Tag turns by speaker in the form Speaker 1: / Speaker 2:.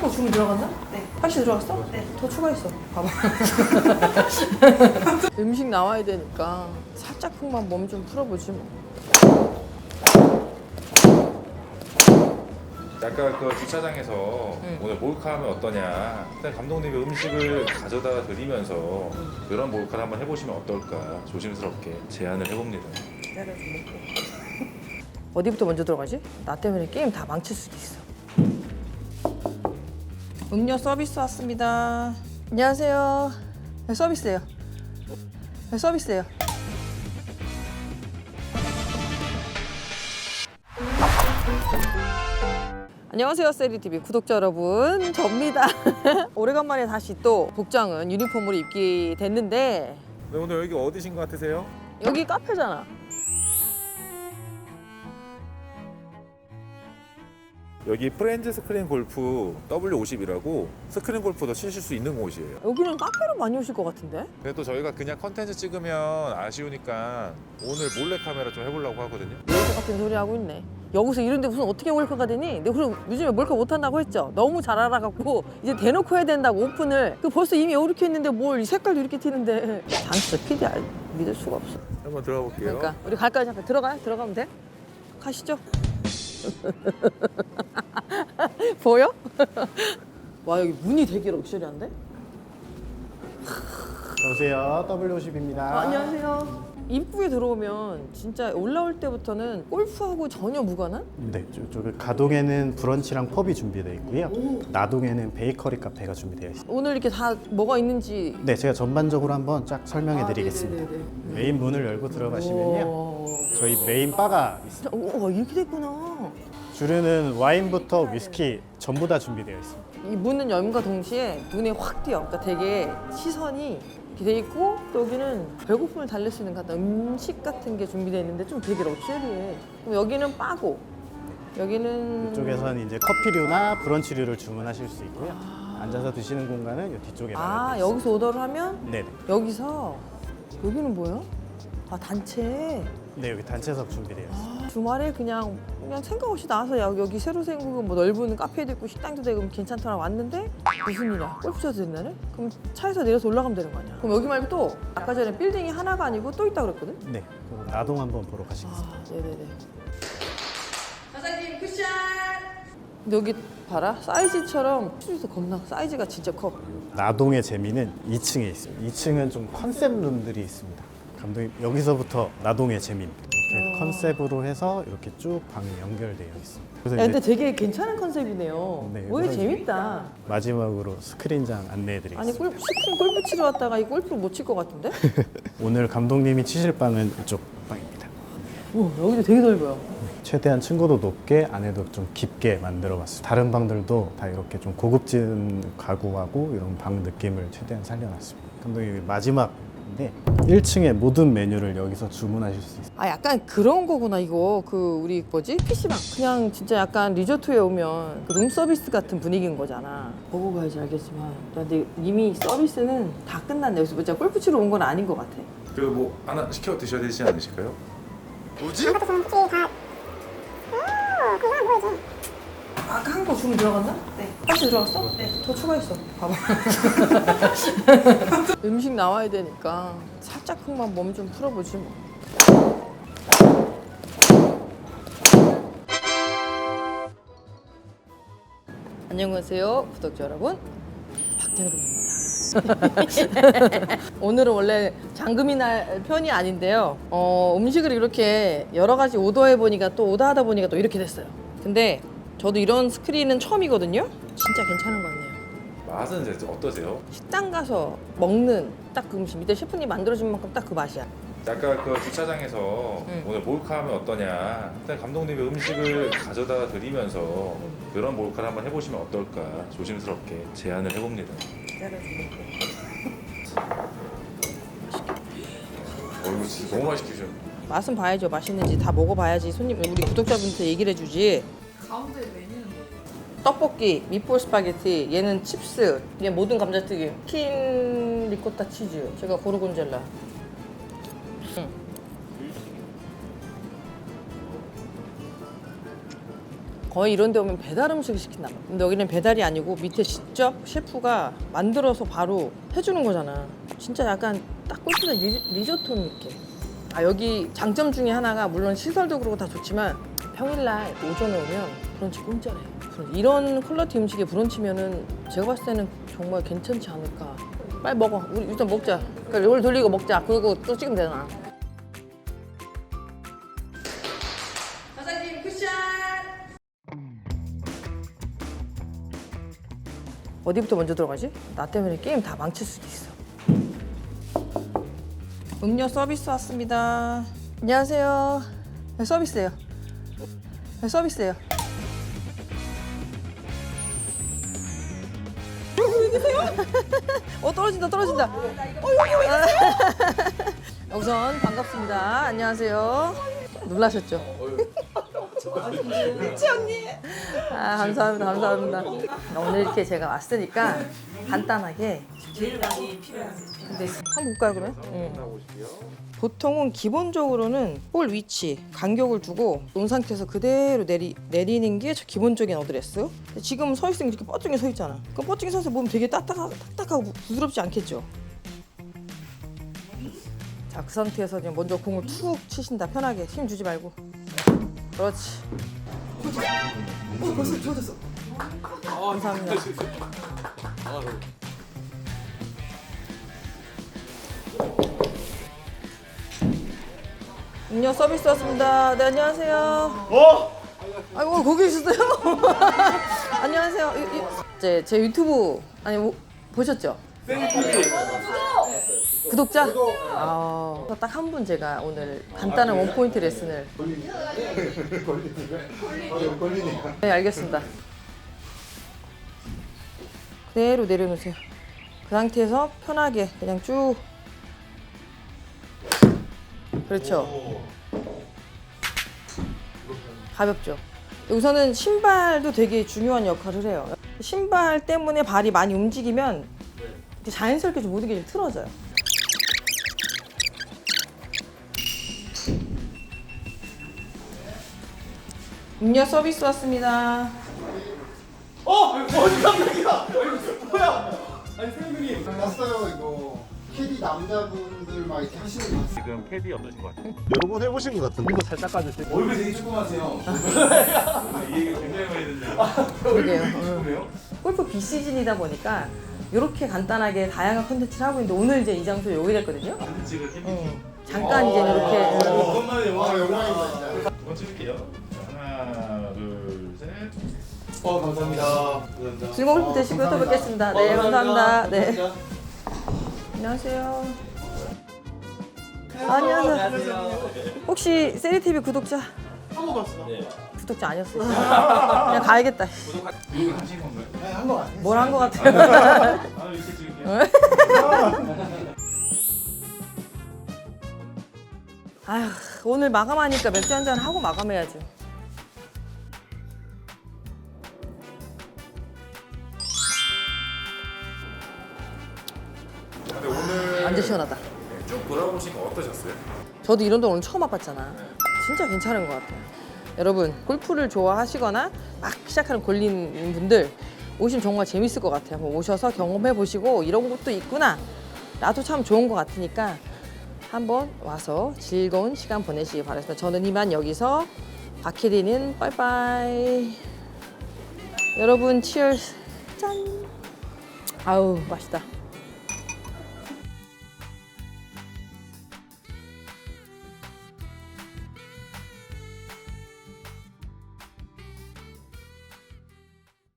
Speaker 1: 거 주문 들어갔나?
Speaker 2: 네.
Speaker 1: 확실히 들어갔어?
Speaker 2: 네.
Speaker 1: 더 추가했어. 봐봐. 음식 나와야 되니까 살짝만 몸 좀 풀어보지 뭐.
Speaker 3: 아까 그 주차장에서
Speaker 1: 응.
Speaker 3: 오늘 몰카하면 어떠냐. 일단 감독님이 음식을 가져다 드리면서 그런 몰카를 한번 해보시면 어떨까 조심스럽게 제안을 해봅니다.
Speaker 1: 어디부터 먼저 들어가지? 나 때문에 게임 다 망칠 수도 있어. 음료 서비스 왔습니다. 안녕하세요. 네, 서비스예요. 네, 서비스예요. 안녕하세요, 세리TV 구독자 여러분. 접니다. 오래간만에 다시 또 복장은 유니폼으로 입게 됐는데
Speaker 3: 네, 오늘 여기 어디신 것 같으세요?
Speaker 1: 여기 카페잖아.
Speaker 3: 여기 프렌즈 스크린 골프 W50이라고 스크린 골프도 치실 수 있는 곳이에요.
Speaker 1: 여기는 카페로 많이 오실 것 같은데?
Speaker 3: 근데 또 저희가 그냥 컨텐츠 찍으면 아쉬우니까 오늘 몰래 카메라 좀 해보려고 하거든요.
Speaker 1: 몰카 같은 소리 하고 있네. 여기서 이런데 무슨 어떻게 몰카가 되니? 내가 그럼 요즘에 몰카 못한다고 했죠? 너무 잘 알아갖고 이제 대놓고 해야 된다고 오픈을. 그 벌써 이미 이렇게 했는데 뭘 이 색깔도 이렇게 튀는데. 장 진짜 PD 알 믿을 수가 없어.
Speaker 3: 한번 들어가 볼게요.
Speaker 1: 그러니까 우리 갈까요? 잠깐 들어가요? 들어가면 돼? 가시죠. 보여? 와 여기 문이 되게 럭셔리한데?
Speaker 4: 안녕하세요. W50입니다.
Speaker 1: 아, 안녕하세요. 입구에 들어오면 진짜 올라올 때부터는 골프하고 전혀 무관한?
Speaker 4: 네, 저쪽 가동에는 브런치랑 펍이 준비되어 있고요. 나동에는 베이커리 카페가 준비되어 있습니다.
Speaker 1: 오늘 이렇게 다 뭐가 있는지
Speaker 4: 네, 제가 전반적으로 한번 쫙
Speaker 1: 아,
Speaker 4: 설명해 드리겠습니다.
Speaker 1: 네네네.
Speaker 4: 메인 문을 열고 들어가시면요.
Speaker 1: 오.
Speaker 4: 저희 메인 바가 있습니다.
Speaker 1: 오, 이렇게 됐구나.
Speaker 4: 주류는 와인부터 위스키 전부 다 준비되어 있습니다.
Speaker 1: 이 문은 열과 동시에 눈에 확 띄어. 그러니까 되게 시선이 이렇게 돼 있고 또 여기는 배고픔을 달랠 수 있는 같은 음식 같은 게 준비되어 있는데 좀 되게 럭셔리해. 그럼 여기는 바고 여기는
Speaker 4: 이쪽에서는 이제 커피류나 브런치류를 주문하실 수 있고요. 앉아서 드시는 공간은 이 뒤쪽에
Speaker 1: 아
Speaker 4: 있습니다.
Speaker 1: 여기서 오더를 하면
Speaker 4: 네,
Speaker 1: 여기서 여기는 뭐야? 아 단체.
Speaker 4: 네, 여기 단체석 준비되어 있습니다.
Speaker 1: 주말에 그냥 그냥 생각 없이 나와서 여기, 여기 새로 생긴 뭐 넓은 카페도 있고 식당도 되고 괜찮더라 왔는데 무슨 일이야? 골프 쳐도 된다네? 그럼 차에서 내려서 올라가면 되는 거 아니야? 그럼 여기 말고 또 아까 전에 빌딩이 하나가 아니고 또 있다 그랬거든?
Speaker 4: 네, 그럼 나동 한번 보러 가시겠습니다.
Speaker 1: 아, 네네네. 사장님 쿠션. 여기 봐라 사이즈처럼 수도 겁나 사이즈가 진짜 커.
Speaker 4: 나동의 재미는 2층에 있습니다. 2층은 좀 컨셉 룸들이 있습니다. 감독님 여기서부터 나동의 재미입니다. 이렇게
Speaker 1: 어.
Speaker 4: 컨셉으로 해서 이렇게 쭉 방이 연결되어 있습니다. 그래서
Speaker 1: 야,
Speaker 4: 이제
Speaker 1: 근데 되게 괜찮은 컨셉이네요.
Speaker 4: 네,
Speaker 1: 오히려
Speaker 4: 그래서
Speaker 1: 재밌다.
Speaker 4: 마지막으로 스크린장 안내해드리겠습니다.
Speaker 1: 아니 골프 스크린 골프 치러 왔다가 이 골프를 못 칠 것 같은데?
Speaker 4: 오늘 감독님이 치실 방은 이쪽 방입니다.
Speaker 1: 우와 여기도 되게 넓어요.
Speaker 4: 최대한 층고도 높게 안에도 좀 깊게 만들어봤습니다. 다른 방들도 다 이렇게 좀 고급진 가구하고 이런 방 느낌을 최대한 살려놨습니다. 감독님 마지막 인데 1층에 모든 메뉴를 여기서 주문하실 수 있습니다.
Speaker 1: 아 약간 그런 거구나 이거. 그 우리 뭐지? PC방. 그냥 진짜 약간 리조트에 오면 그 룸서비스 같은 분위기인 거잖아. 먹어봐야지 알겠지만. 야, 근데 이미 서비스는 다 끝났네. 여기서 진짜 골프 치러 온 건 아닌 것 같아.
Speaker 3: 그리고 뭐 하나 시켜 드셔야 되지 않으실까요?
Speaker 1: 아까 한거 주문 들어갔나?
Speaker 2: 네.
Speaker 1: 확실히 들어갔어?
Speaker 2: 네.
Speaker 1: 더 추가했어 봐봐 음식 나와야 되니까 살짝만 몸 좀 풀어보지 뭐 안녕하세요 구독자 여러분 박장금입니다 오늘은 원래 장금이 날 편이 아닌데요 어, 음식을 이렇게 여러 가지 오더해 보니까 또 오더하다 보니까 또 이렇게 됐어요 근데 저도 이런 스크린은 처음이거든요 진짜 괜찮은 것 같네요
Speaker 3: 맛은 이제 어떠세요?
Speaker 1: 식당 가서 먹는 딱 그 음식 밑에 셰프님 만들어준 만큼 딱 그 맛이야
Speaker 3: 아까 그 주차장에서
Speaker 1: 응.
Speaker 3: 오늘 몰카하면 어떠냐. 일단 감독님이 음식을 가져다 드리면서 그런 몰카를 한번 해보시면 어떨까 조심스럽게 제안을 해봅니다. 어, 이거 진짜 너무 맛있게 드셨네.
Speaker 1: 맛은 봐야죠 맛있는지 다 먹어봐야지 손님 우리 구독자분한테 얘기를 해주지
Speaker 2: 가운데 메뉴는 뭐예요?
Speaker 1: 떡볶이, 미폴 스파게티, 얘는 칩스, 얘 모든 감자튀김, 킨 리코타 치즈, 제가 고르곤졸라. 응. 거의 이런 데 오면 배달 음식을 시킨다 봐. 근데 여기는 배달이 아니고 밑에 직접 셰프가 만들어서 바로 해주는 거잖아. 진짜 약간 딱 꼴찌는 리조트 느낌. 아 여기 장점 중에 하나가 물론 시설도 그렇고 다 좋지만 평일날 오전에 오면 브런치 공짜래. 이런 퀄러티 음식에 브런치면은 제가 봤을 때는 정말 괜찮지 않을까. 빨리 먹어. 우리 일단 먹자. 그러니까 롤 돌리고 먹자. 그리고 또 찍으면 되잖아. 사장님 쿠션. 어디부터 먼저 들어가지? 나 때문에 게임 다 망칠 수도 있어. 음료 서비스 왔습니다. 안녕하세요. 네, 서비스예요. 네, 서비스예요. 어? 어 떨어진다 떨어진다. 어 계세요? 우선 반갑습니다. 안녕하세요. 놀라셨죠? 아 감사합니다 감사합니다. 오늘 이렇게 제가 왔으니까 간단하게 제일 많이 필요한. 근데 한번 볼까요 그러면? 응. 보통은 기본적으로는 볼 위치 간격을 두고 놓은 상태에서 그대로 내리 내리는 게 저 기본적인 어드레스. 근데 지금 서 있으면 이렇게 뻗중에 서 있잖아. 그럼 뻗중에 서서 몸 되게 딱딱하, 딱딱하고 부드럽지 않겠죠? 자 그 상태에서 그냥 먼저 공을 툭 치신다 편하게 힘 주지 말고. 그렇지. 어 벌써 좋아졌어. 감사합니다. 음료 서비스 왔습니다. 네 안녕하세요. 어? 아이고 거기 있었어요? 안녕하세요. 이- 이- 제, 제 유튜브 아니 뭐, 보셨죠? 구독자? 아, 딱 한 분 제가 오늘 간단한 원포인트 레슨을. 네, 알겠습니다. 그대로 내려놓으세요. 그 상태에서 편하게 그냥 쭉. 그렇죠. 가볍죠. 우선은 신발도 되게 중요한 역할을 해요. 신발 때문에 발이 많이 움직이면 이렇게 자연스럽게 좀 모든 게 좀 틀어져요. 음료 서비스 왔습니다.
Speaker 2: 봤어요 이거 캐디 남자분들 막 이렇게 하시는 거 봤어요.
Speaker 3: 지금 캐디 없으신 것 같아요.
Speaker 2: 여러 번 해보신 것 같은데. 이거 살짝 까주세요.
Speaker 3: 얼굴 되게 조그마세요. 이 얘기 굉장히 많이 듣네요.
Speaker 1: 그러게요. 골프 비시즌이다 보니까 이렇게 간단하게 다양한 콘텐츠를 하고 있는데 오늘 이제 이 장소에 오게 됐거든요. 응. 잠깐 이제 이렇게 응.
Speaker 2: 아 영광입니다.
Speaker 3: 두번 찍을게요.
Speaker 2: 어 감사합니다. 감사합니다.
Speaker 1: 즐거운 되시고요. 또 뵙겠습니다. 네, 감사합니다. 네. 안녕하세요. 안녕하세요. 혹시 세리TV 구독자?
Speaker 2: 한거 봤어.
Speaker 1: 구독자 아니었어요. 그냥 가야겠다.
Speaker 3: 이거 하신 건가요?
Speaker 2: 네, 한거 아니에요.
Speaker 1: 뭘한것 같아요.
Speaker 3: 아, 이렇게 찍을게요.
Speaker 1: 아휴, 오늘 마감하니까 맥주 한 잔 하고 마감해야죠. 시원하다.
Speaker 3: 네, 쭉 돌아보시니까 어떠셨어요?
Speaker 1: 저도 이런 데 오늘 처음 와봤잖아. 진짜 괜찮은 것 같아요. 여러분 골프를 좋아하시거나 막 시작하는 골린 분들 오시면 정말 재밌을 것 같아요. 한번 오셔서 경험해 보시고 이런 것도 있구나. 나도 참 좋은 것 같으니까 한번 와서 즐거운 시간 보내시기 바랍니다. 저는 이만 여기서 박혜리는 빠이빠이. 여러분 치얼스 짠. 아우 맛있다.